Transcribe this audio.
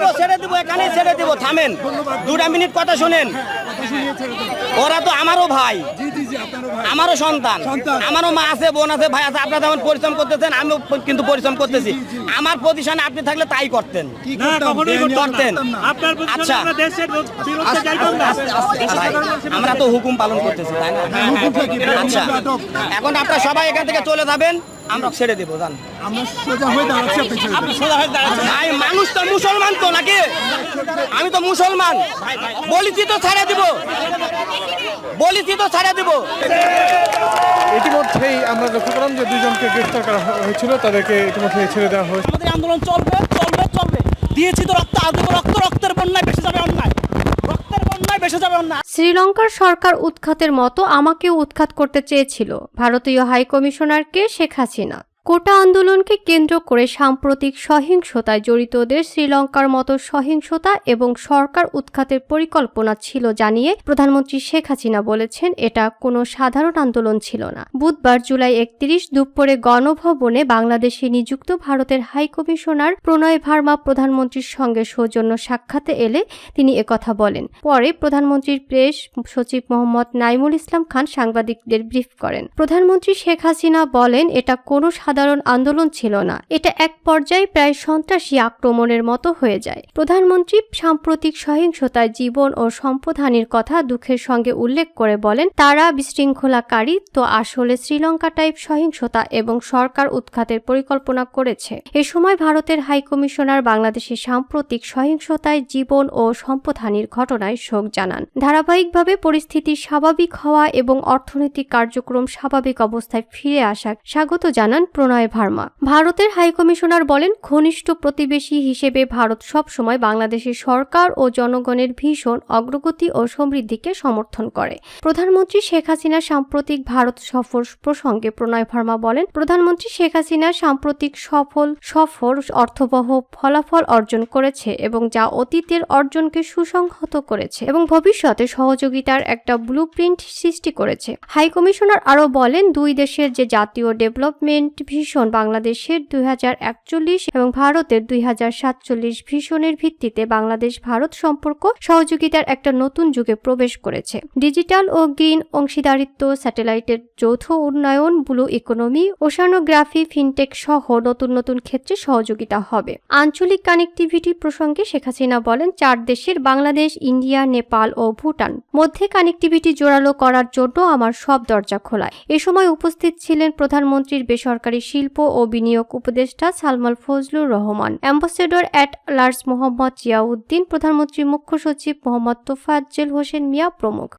দিব ছেড়ে দিব এখানেই ছেড়ে দিব থামেন দুটা মিনিট কথা শুনেন কথা শুনিয়ে ছেড়ে দেন। ওরা তো আমারও ভাই জি জি জি আপনারও ভাই আমারও সন্তান সন্তান। আমারও মা আছে বোন আছে ভাই আছে আপনারা যেমন পরিশ্রম করতেছেন আমিও কিন্তু পরিশ্রম করতেছি আমার পজিশনে আপনি থাকলে তাই করতেন করতেন। না। আপনার আচ্ছা। আচ্ছা আমরা দেশের বিরুদ্ধে যাইতাম না ভাই, আমরা তো হুকুম পালন করতেছি তাই না আচ্ছা এখন আপনারা সবাই এখান থেকে চলে যাবেন আমরা ছেড়ে দেবো জান। আমরা সোজা হয়ে দাঁড়াচ্ছি আপনি ছেড়ে দেন। ভাই মানুষ তো মুসলমান তো নাকি? আমি তো মুসলমান। বলিছি তো ছেড়ে দিব। বলিছি তো ছেড়ে দিব। ইতিমধ্যেই আমরা লক্ষ্য করলাম যে দুজনকে গ্রেফতার করা হয়েছিল তাদেরকে ইতিমধ্যে ছেড়ে দেওয়া হয়েছে। আমাদের আন্দোলন চলবে চলবে চলবে। দিয়েছি তো রক্ত দেবো রক্ত রক্তের শ্রীলঙ্কার সরকার উৎখাতের মতো আমাকেও উৎখাত করতে চেয়েছিল। ভারতীয় হাইকমিশনারকে শেখ হাসিনা। কোটা আন্দোলনকে কেন্দ্র করে সাম্প্রতিক সহিংসতায় জড়িতদের শ্রীলঙ্কার মতো সহিংসতা এবং সরকার উৎখাতের পরিকল্পনা ছিল জানিয়ে প্রধানমন্ত্রী শেখ হাসিনা বলেছেন, এটা কোনো সাধারণ আন্দোলন ছিল না। বুধবার জুলাই একত্রিশ দুপুরে গণভবনে বাংলাদেশে নিযুক্ত ভারতের হাই কমিশনার প্রণয় ভার্মা প্রধানমন্ত্রীর সঙ্গে সৌজন্য সাক্ষাতে এলে তিনি একথা বলেন। পরে প্রধানমন্ত্রীর প্রেস সচিব মোহাম্মদ নাইমুল ইসলাম খান সাংবাদিকদের ব্রিফ করেন। প্রধানমন্ত্রী শেখ হাসিনা বলেন, এটা কোনো সাধারণ আন্দোলন ছিল না। এটা এক পর্যায়ে প্রায় সন্ত্রাসী আক্রমণের মতো হয়ে যায়। প্রধানমন্ত্রী সাম্প্রতিক সহিংসতায় জীবন ও সম্পদহানির কথা দুঃখের সঙ্গে উল্লেখ করে বলেন, তারা বিশৃঙ্খলাকারী, তো আসলে শ্রীলঙ্কা টাইপ সহিংসতা এবং সরকার উৎখাতের পরিকল্পনা করেছে। এ সময় ভারতের হাই কমিশনার বাংলাদেশের সাম্প্রতিক সহিংসতায় জীবন ও সম্পদহানির ঘটনায় শোক জানান। ধারাবাহিকভাবে পরিস্থিতি স্বাভাবিক হওয়া এবং অর্থনৈতিক কার্যক্রম স্বাভাবিক অবস্থায় ফিরে আসা স্বাগত জানান প্রণয় ভার্মা। ভারতের হাইকমিশনার বলেন, ঘনিষ্ঠ প্রতিবেশী হিসেবে ভারত সবসময় বাংলাদেশের সরকার ও জনগণের ভীষণ অগ্রগতি ও সমৃদ্ধিকে সমর্থন করে। প্রধানমন্ত্রী শেখ হাসিনা সাম্প্রতিক ভারত সফর প্রসঙ্গে প্রণয় ভার্মা বলেন, প্রধানমন্ত্রী শেখ হাসিনা সাম্প্রতিক সফল, সফর অর্থবহ ফলাফল অর্জন করেছে এবং যা অতীতের অর্জনকে সুসংহত করেছে এবং ভবিষ্যতে সহযোগিতার একটা ব্লুপ্রিন্ট সৃষ্টি করেছে। হাই কমিশনার আরও বলেন, দুই দেশের যে জাতীয় ডেভেলপমেন্ট ভিশন বাংলাদেশের দুই হাজার একচল্লিশ এবং ভারতের দুই ভিশনের ভিত্তিতে বাংলাদেশ ভারত সম্পর্ক সহযোগিতার একটা নতুন যুগে প্রবেশ করেছে। ডিজিটাল ও গ্রিন অংশীদারিত্ব, স্যাটেলাইটের যৌথ উন্নয়ন, ব্লু ইকোনমি, ওশানোগ্রাফি, ফিনটেক সহ নতুন নতুন ক্ষেত্রে সহযোগিতা হবে। আঞ্চলিক কানেক্টিভিটি প্রসঙ্গে শেখ হাসিনা বলেন, চার দেশের বাংলাদেশ, ইন্ডিয়া, নেপাল ও ভুটান মধ্যে কানেক্টিভিটি জোরালো করার জন্য আমার সব দরজা খোলা এ সময় উপস্থিত ছিলেন প্রধানমন্ত্রীর বেসরকারি শিল্প ও বিনিয়োগ উপদেষ্টা Salman Fazlur Rahman, ambassador at large Mohammad Ziauddin প্রধানমন্ত্রী মুখ্য সচিব মোহাম্মদ তোফাজ্জেল হোসেন মিয়া প্রমুখ।